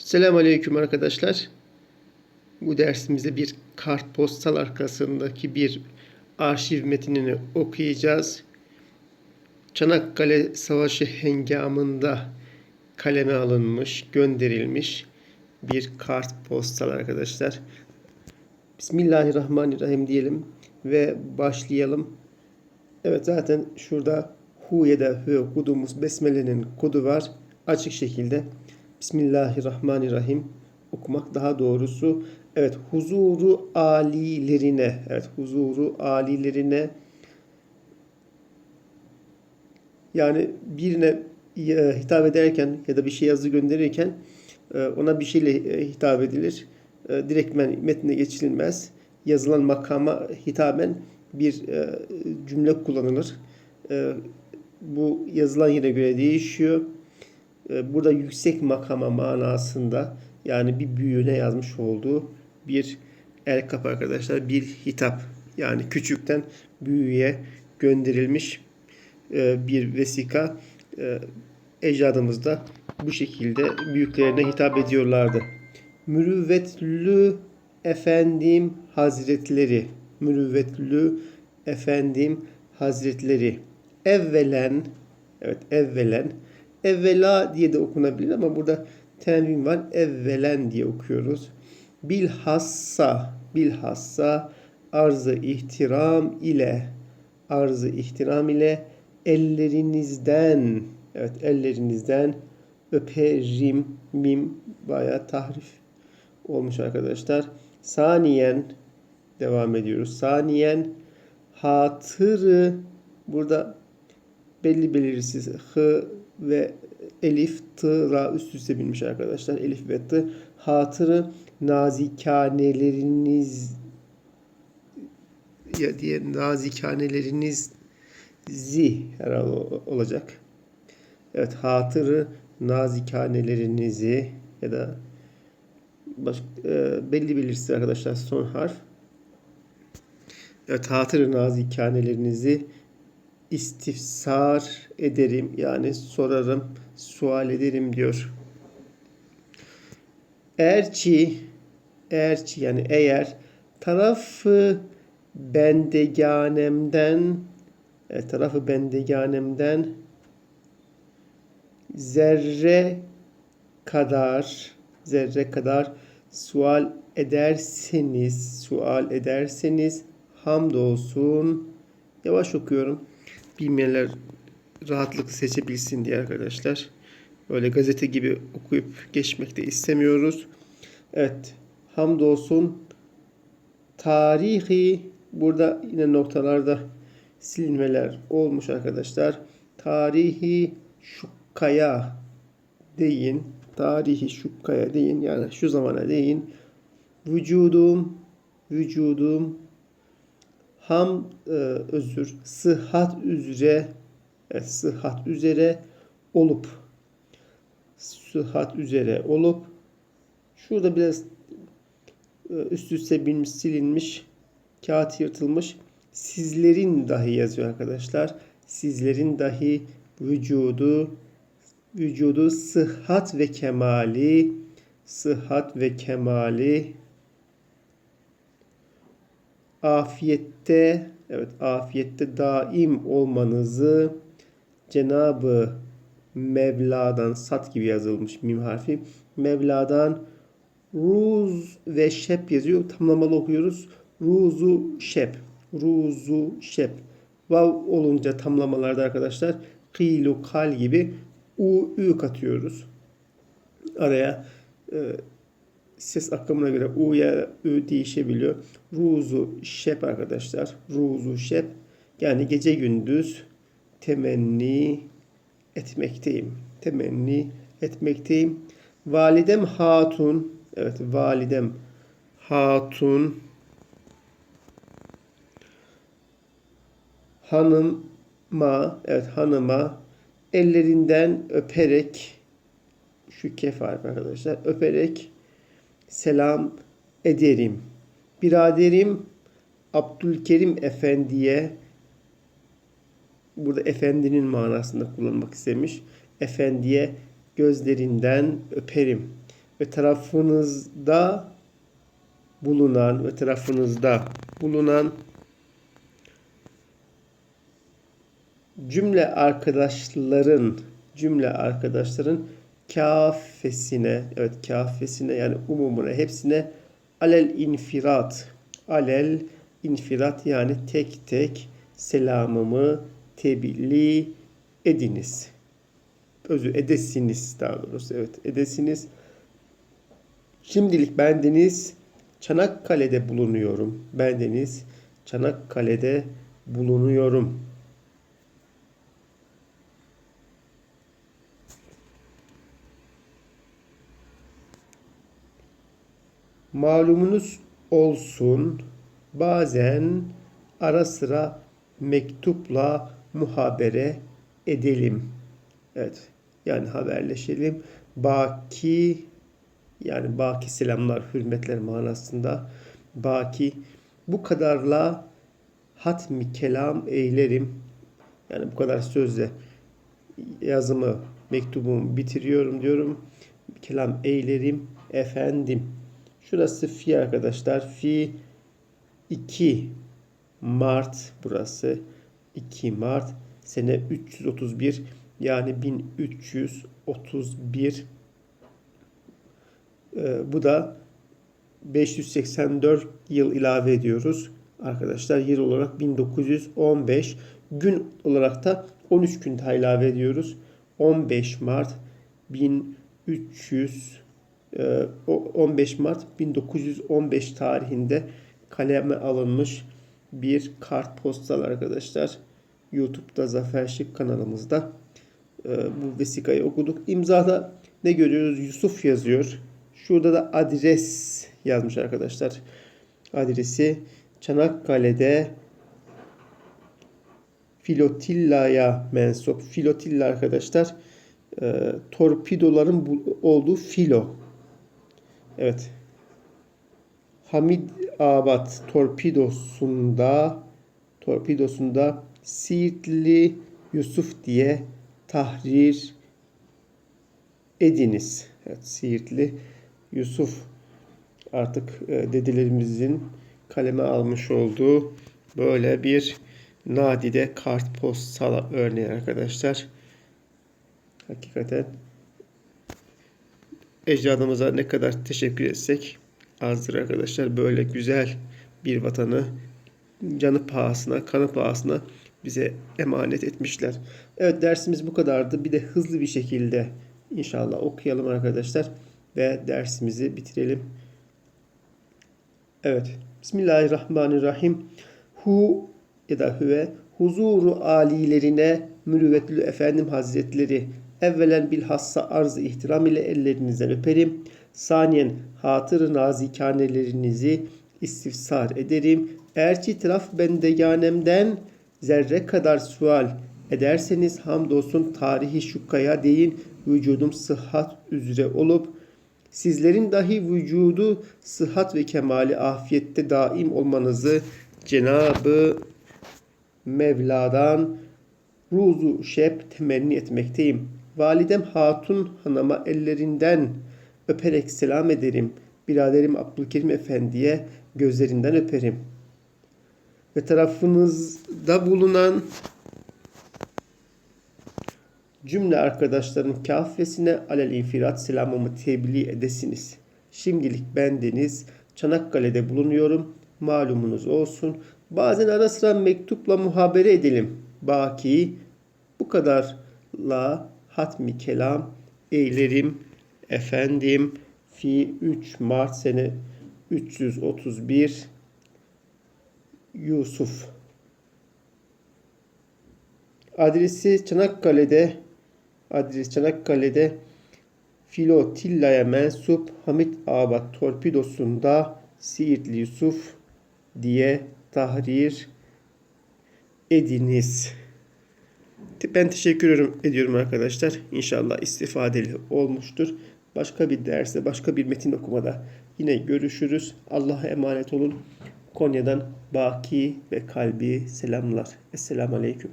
Selamünaleyküm arkadaşlar. Bu dersimizde bir kartpostal arkasındaki bir arşiv metnini okuyacağız. Çanakkale Savaşı hengamında kaleme alınmış, gönderilmiş bir kartpostal arkadaşlar. Bismillahirrahmanirrahim diyelim ve başlayalım. Evet zaten şurada hu ya da hı okuduğumuz besmelenin kodu var. Açık şekilde Bismillahirrahmanirrahim okumak daha doğrusu. Evet huzuru alilerine evet huzuru alilerine yani birine e, hitap ederken ya da bir şey yazı gönderirken e, ona bir şeyle e, hitap edilir. Direktmen metnine geçirilmez. Yazılan makama hitaben bir cümle kullanılır. Bu yazılan yere göre değişiyor. Burada yüksek makama manasında yani bir büyüğüne yazmış olduğu bir el kapı arkadaşlar. Bir hitap yani küçükten büyüğe gönderilmiş bir vesika. Ecdadımız da bu şekilde büyüklerine hitap ediyorlardı. Mürüvvetlü efendim hazretleri. Mürüvvetlü efendim hazretleri. Evvelen evet evvelen evvela diye de okunabilir ama burada tenvin var. Evvelen diye okuyoruz. Bilhassa bilhassa arzı ihtiram ile arzı ihtiram ile ellerinizden evet ellerinizden öperim mim baya tahrif olmuş arkadaşlar. Saniyen devam ediyoruz. Saniyen hatırı burada belli belirsiz hı ve elif, tı, ra üst üste binmiş arkadaşlar. Elif ve tı. Hatırı nazikaneleriniz ya diye nazikaneleriniz zi herhalde olacak. Evet hatırı nazikanelerinizi ya da başka, e, belli belirsiz arkadaşlar son harf. Evet hatırı nazikanelerinizi istifsar ederim yani sorarım, sual ederim diyor. Erçi, erçi yani eğer tarafı bendeganemden e, tarafı bendeganemden zerre kadar zerre kadar sual ederseniz sual ederseniz hamdolsun yavaş okuyorum bilmeyenler rahatlıkla seçebilsin diye arkadaşlar. Öyle gazete gibi okuyup geçmek de istemiyoruz. Evet. Hamdolsun tarihi burada yine noktalarda silmeler olmuş arkadaşlar. Tarihi şukkaya deyin. Tarihi şukkaya deyin. Yani şu zamana deyin. Vücudum vücudum ham e, özür sıhhat üzere evet, sıhhat üzere olup sıhhat üzere olup şurada biraz e, üst üste binmiş silinmiş kağıt yırtılmış sizlerin dahi yazıyor arkadaşlar. Sizlerin dahi vücudu vücudu sıhhat ve kemali sıhhat ve kemali afiyette evet afiyette daim olmanızı Cenabı Mevla'dan sat gibi yazılmış mim harfi. Mevla'dan ruz ve şep yazıyor. Tamlamalı okuyoruz. Ruzu şep. Ruzu şep. Vav olunca tamlamalarda arkadaşlar kal gibi u ü katıyoruz. Araya e, ses akımına göre U ya Ü değişebiliyor. Ruzu şep arkadaşlar. Ruzu şep. Yani gece gündüz temenni etmekteyim. Temenni etmekteyim. Validem hatun. Evet validem hatun. Hanıma, evet hanıma ellerinden öperek şu kef arkadaşlar öperek selam ederim. Biraderim Abdülkerim Efendi'ye burada efendinin manasında kullanmak istemiş. Efendiye gözlerinden öperim. ve tarafınızda bulunan ve tarafınızda bulunan cümle arkadaşların cümle arkadaşların kafesine evet kafesine yani umumuna hepsine alel infirat alel infirat yani tek tek selamımı tebliğ ediniz. Özü edesiniz daha doğrusu evet edesiniz. Şimdilik bendeniz Çanakkale'de bulunuyorum. Bendeniz Çanakkale'de bulunuyorum. Malumunuz olsun bazen ara sıra mektupla muhabere edelim. Evet yani haberleşelim. Baki yani baki selamlar, hürmetler manasında baki bu kadarla hatmi kelam eylerim. Yani bu kadar sözle yazımı, mektubumu bitiriyorum diyorum. Kelam eylerim efendim. Şurası fi arkadaşlar. Fi 2 Mart burası. 2 Mart sene 331 yani 1331 ee, bu da 584 yıl ilave ediyoruz. Arkadaşlar yıl olarak 1915 gün olarak da 13 gün daha ilave ediyoruz. 15 Mart 1300 15 e, Mart 1915 tarihinde kaleme alınmış bir kart postal arkadaşlar. YouTube'da Zafer Şık kanalımızda e, bu vesikayı okuduk. İmzada ne görüyoruz? Yusuf yazıyor. Şurada da adres yazmış arkadaşlar. Adresi Çanakkale'de Filotilla'ya mensup. Filotilla arkadaşlar e, torpidoların olduğu filo. Evet. Hamid Abad torpidosunda torpidosunda Siirtli Yusuf diye tahrir ediniz. Evet, Siirtli Yusuf artık e, dedelerimizin kaleme almış olduğu böyle bir nadide kartpostal örneği arkadaşlar. Hakikaten ecdadımıza ne kadar teşekkür etsek azdır arkadaşlar. Böyle güzel bir vatanı canı pahasına, kanı pahasına bize emanet etmişler. Evet dersimiz bu kadardı. Bir de hızlı bir şekilde inşallah okuyalım arkadaşlar ve dersimizi bitirelim. Evet. Bismillahirrahmanirrahim. Hu ya da hüve huzuru alilerine mürüvvetlü efendim hazretleri evvelen bilhassa arz-ı ihtiram ile ellerinizden öperim. Saniyen hatır nazikanelerinizi istifsar ederim. Eğer ki taraf bendeganemden zerre kadar sual ederseniz hamdolsun tarihi şukkaya deyin vücudum sıhhat üzere olup sizlerin dahi vücudu sıhhat ve kemali afiyette daim olmanızı Cenabı Mevla'dan ruzu şep temenni etmekteyim. Validem Hatun Hanım'a ellerinden öperek selam ederim. Biraderim Abdülkerim Efendi'ye gözlerinden öperim. Ve tarafınızda bulunan cümle arkadaşların kafesine alel infirat selamımı tebliğ edesiniz. Şimdilik bendeniz Çanakkale'de bulunuyorum. Malumunuz olsun. Bazen ara sıra mektupla muhabere edelim. Baki bu kadarla hatmi kelam eylerim efendim fi 3 Mart sene 331 Yusuf adresi Çanakkale'de adres Çanakkale'de Filotilla'ya mensup Hamit Abad torpidosunda Siirtli Yusuf diye tahrir ediniz. Ben teşekkür ediyorum arkadaşlar. İnşallah istifadeli olmuştur. Başka bir derste, başka bir metin okumada yine görüşürüz. Allah'a emanet olun. Konya'dan baki ve kalbi selamlar. Esselamu Aleyküm.